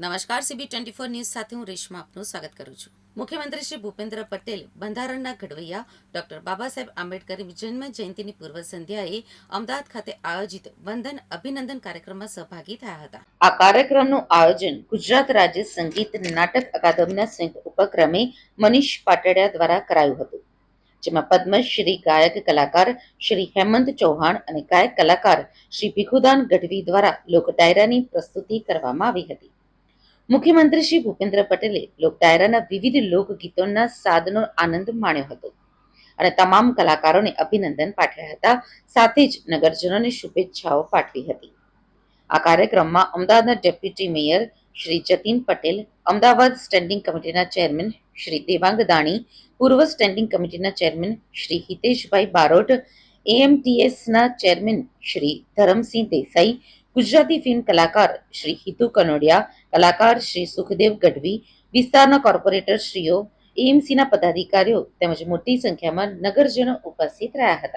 નમસ્કાર CB twenty four news સાથે હું રેશમા આપનું સ્વાગત કરું છું. મુખ્યમંત્રી શ્રી ભૂપેન્દ્ર પટેલ બંધારણના ઘડવૈયા ડોક્ટર બાબા સાહેબ આંબેડકરની જન્મ જયંતિની પૂર્વ સંધ્યાએ અમદાવાદ ખાતે આયોજિત વંદન અભિનંદન કાર્યક્રમમાં સહભાગી થયા હતા. આ કાર્યક્રમનું આયોજન ગુજરાત રાજ્ય સંગીત નાટક અકાદમીના સંયુક્ત ઉપક્રમે મનીષ પાટડિયા દ્વારા કરાયું હતું, જેમાં પદ્મશ્રી ગાયક કલાકાર શ્રી હેમંત ચૌહાણ અને ગાયક કલાકાર શ્રી ભીખુદાન ગઢવી દ્વારા લોક ડાયરાની પ્રસ્તુતિ કરવામાં આવી હતી. મુખ્યમંત્રી શ્રી ભૂપેન્દ્ર પટેલે લોક ડાયરાના વિવિધ લોકગીતોના સાદનો આનંદ માણ્યો હતો અને તમામ કલાકારોને અભિનંદન પાઠવ્યા હતા, સાથે જ નગરજનોને શુભેચ્છાઓ પાઠવી હતી. આ કાર્યક્રમમાં અમદાવાદના deputy mayor Shri Jatin Patel, Ahmedabad standing કમિટીના ચેરમેન શ્રી દેવાંગ દાણી, પૂર્વ સ્ટેન્ડિંગ કમિટીના ચેરમેન શ્રી હિતેશભાઈ બારોટ, એએમટીએસના ચેરમેન શ્રી ધરમસિંહ દેસાઈ ગુજરાતી ફિલ્મ કલાકાર શ્રી હિતુ કનોડિયા, કલાકાર શ્રી સુખદેવ ગઢવી, વિસ્તારના કોર્પોરેટર શ્રીઓ એએમસીના પદાધિકારીઓ તેમજ મોટી સંખ્યામાં નગરજનો ઉપસ્થિત રહ્યા હતા.